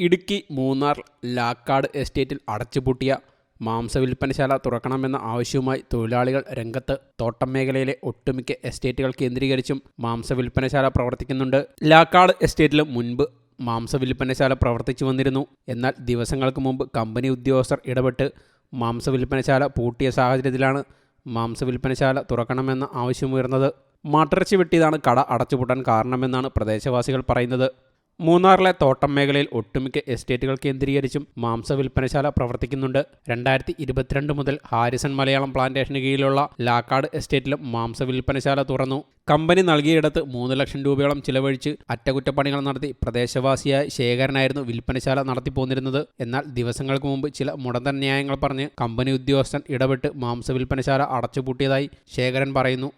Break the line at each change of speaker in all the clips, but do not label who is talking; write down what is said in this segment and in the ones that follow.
ഇടുക്കി മൂന്നാർ ലാക്കാട് എസ്റ്റേറ്റിൽ അടച്ചുപൂട്ടിയ മാംസവിൽപ്പനശാല തുറക്കണമെന്ന ആവശ്യവുമായി തൊഴിലാളികൾ രംഗത്ത് തോട്ടം മേഖലയിലെ ഒട്ടുമിക്ക എസ്റ്റേറ്റുകൾ കേന്ദ്രീകരിച്ചും മാംസവിൽപ്പനശാല പ്രവർത്തിക്കുന്നുണ്ട്. ലാക്കാട് എസ്റ്റേറ്റിൽ മുൻപ് മാംസവിൽപ്പനശാല പ്രവർത്തിച്ചു വന്നിരുന്നു. എന്നാൽ ദിവസങ്ങൾക്ക് മുമ്പ് കമ്പനി ഉദ്യോഗസ്ഥർ ഇടപെട്ട് മാംസവിൽപ്പനശാല പൂട്ടിയ സാഹചര്യത്തിലാണ് മാംസവിൽപ്പനശാല തുറക്കണമെന്ന ആവശ്യമുയർന്നത് മാട്ടിറച്ചി വെട്ടിയതാണ് കട അടച്ചുപൂട്ടാൻ കാരണമെന്നാണ് പ്രദേശവാസികൾ പറയുന്നത്. മൂന്നാറിലെ തോട്ടം മേഖലയിൽ ഒട്ടുമിക്ക എസ്റ്റേറ്റുകൾ കേന്ദ്രീകരിച്ചും മാംസ വിൽപ്പനശാല പ്രവർത്തിക്കുന്നുണ്ട്. രണ്ടായിരത്തി ഇരുപത്തിരണ്ട് മുതൽ ഹാരിസൺ മലയാളം പ്ലാന്റേഷന് കീഴിലുള്ള ലാക്കാട് എസ്റ്റേറ്റിലും മാംസ വിൽപ്പനശാല തുറന്നു. കമ്പനി നൽകിയിടത്ത് മൂന്ന് ലക്ഷം രൂപയോളം ചിലവഴിച്ച് അറ്റകുറ്റപ്പണികൾ നടത്തി പ്രദേശവാസിയായ ശേഖരനായിരുന്നു വിൽപ്പനശാല നടത്തിപ്പോന്നിരുന്നത്. എന്നാൽ ദിവസങ്ങൾക്ക് മുമ്പ് ചില മുടന്തൻ ന്യായങ്ങൾ പറഞ്ഞ് കമ്പനി ഉദ്യോഗസ്ഥൻ ഇടപെട്ട് മാംസ വിൽപ്പനശാല അടച്ചുപൂട്ടിയതായി ശേഖരൻ പറയുന്നു.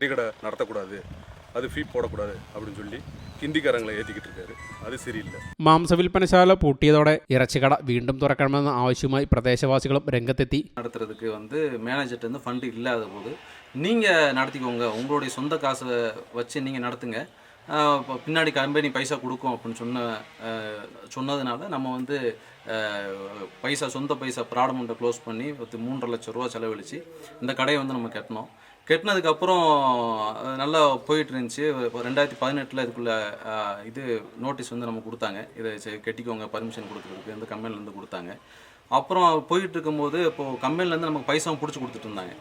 அது ஃபீ போடக்கூடாது அப்படின்னு சொல்லி ஹிந்திக்காரங்களை ஏற்றிக்கிட்டு இருக்காரு அது சரியில்லை
മാംസവിൽപ്പനശാല പൂട്ടിയതോടെ ഇറച്ചിക്കട വീണ്ടും തുറക്കണമെന്ന ആവശ്യവുമായി പ്രദേശവാസികളും രംഗത്തെത്തി
நடத்துறதுக்கு வந்து மேனேஜர்கிட்ட வந்து ஃபண்டு இல்லாத போது நீங்கள் நடத்திக்கோங்க உங்களுடைய சொந்த காசை வச்சு நீங்கள் நடத்துங்க ஆஹ் இப்போ பின்னாடி கம்பெனி பைசா கொடுக்கும் அப்படின்னு சொன்ன ஆஹ் சொன்னதுனால நம்ம வந்து ஆஹ் பைசா சொந்த பைசா ப்ராடமெண்ட்டை க்ளோஸ் பண்ணி பத்து மூன்றரை லட்சம் ரூபா செலவழித்து இந்த கடையை வந்து நம்ம கட்டினோம் கட்டினதுக்கப்புறம் நல்லா போயிட்டு இருந்துச்சு இப்போ ரெண்டாயிரத்தி பதினெட்டில் இதுக்குள்ள இது நோட்டீஸ் வந்து நம்ம கொடுத்தாங்க. இதை சரி கட்டிக்கோங்க பர்மிஷன் கொடுக்குறதுக்கு இந்த கம்பெனிலேருந்து கொடுத்தாங்க. அப்புறம் போயிட்டு இருக்கும்போது இப்போது கம்பெனிலேருந்து நமக்கு பைசாவும் பிடிச்சி கொடுத்துட்டு இருந்தாங்க.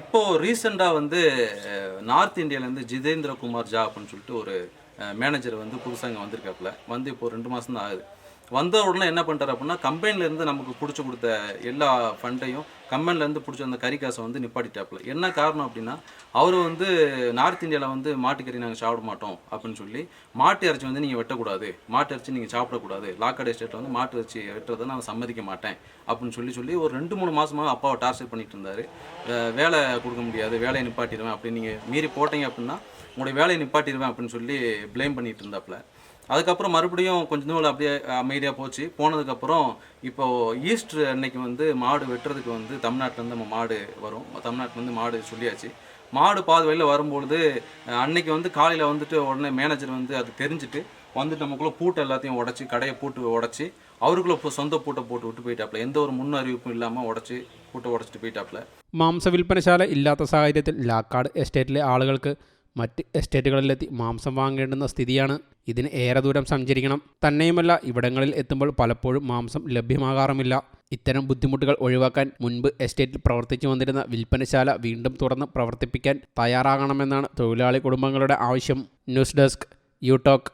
இப்போது ரீசெண்டாக வந்து நார்த் இந்தியாவிலேருந்து ஜிதேந்திர குமார் ஜா அப்படின்னு சொல்லிட்டு ஒரு மேனேஜர் வந்து புதுசாக இங்கே வந்திருக்காப்புல. வந்து இப்போ ரெண்டு மாதம் தான் ஆகுது. வந்த உடனே என்ன பண்ணுறாரு அப்படின்னா கம்பெனிலேருந்து நமக்கு பிடிச்சி கொடுத்த எல்லா ஃபண்டையும் கம்பெனிலேருந்து பிடிச்ச அந்த கறி காசை வந்து நிப்பாட்டிட்டாப்புல. என்ன காரணம் அப்படின்னா அவர் வந்து நார்த் இந்தியாவில் வந்து மாட்டுக்கறி நாங்கள் சாப்பிட மாட்டோம் அப்படின்னு சொல்லி மாட்டு இறைச்சி வந்து நீங்கள் வெட்டக்கூடாது. மாட்டு இறைச்சி நீங்கள் சாப்பிடக்கூடாது. லாக்கடை ஸ்டேட்டில் வந்து மாட்டு இறைச்சி வெட்டுறதை நான் சம்மதிக்க மாட்டேன் அப்படின்னு சொல்லி சொல்லி ஒரு ரெண்டு மூணு மாதமாக அப்பாவை டார்ச்சர் பண்ணிட்டு இருந்தார். வேலை கொடுக்க முடியாது வேலையை நிப்பாட்டிடுவேன் அப்படின்னு நீங்கள் மீறி போட்டீங்க அப்படின்னா உங்களுடைய வேலையை நிப்பாட்டிடுவேன் அப்படின்னு சொல்லி ப்ளேம் பண்ணிட்டு இருந்தாப்புல. அதுக்கப்புறம் மறுபடியும் கொஞ்ச நாள் அப்படியே அமைதியாக போச்சு போனதுக்கப்புறம் இப்போ ஈஸ்டர் அன்னைக்கு வந்து மாடு வெட்டுறதுக்கு வந்து தமிழ்நாட்டிலேருந்து நம்ம மாடு வரும் தமிழ்நாட்டிலேருந்து மாடு சொல்லியாச்சு மாடு பாதி வழியில் வரும்பொழுது அஹ், அன்னைக்கு வந்து காலையில் வந்துட்டு உடனே மேனேஜர் வந்து அது தெரிஞ்சுட்டு வந்துட்டு நமக்குள்ளே பூட்டை எல்லாத்தையும் உடச்சி கடையை பூட்டு உடச்சி அவருக்குள்ள இப்போ சொந்த பூட்டை போட்டு விட்டு போயிட்டாப்புல எந்த ஒரு முன் அறிவிப்பும் இல்லாமல் உடச்சி பூட்டை ഉടച്ചിട്ട് പോയിട്ടാപ്പില്ല
മാംസവിൽപ്പനശാല ഇല്ലാത്ത സാഹചര്യത്തിൽ ലാക്കാട് എസ്റ്റേറ്റിലെ ആളുകൾക്ക് മറ്റ് എസ്റ്റേറ്റുകളിലെത്തി മാംസം വാങ്ങേണ്ടുന്ന സ്ഥിതിയാണ്. ഇതിന് ഏറെ ദൂരം സഞ്ചരിക്കണം. തന്നെയുമല്ല ഇവിടങ്ങളിൽ എത്തുമ്പോൾ പലപ്പോഴും മാംസം ലഭ്യമാകാറുമില്ല. ഇത്തരം ബുദ്ധിമുട്ടുകൾ ഒഴിവാക്കാൻ മുൻപ് എസ്റ്റേറ്റിൽ പ്രവർത്തിച്ചു വന്നിരുന്ന വിൽപ്പനശാല വീണ്ടും തുറന്ന് പ്രവർത്തിപ്പിക്കാൻ തയ്യാറാകണമെന്നാണ് തൊഴിലാളി കുടുംബങ്ങളുടെ ആവശ്യം. News desk യൂടോക്ക്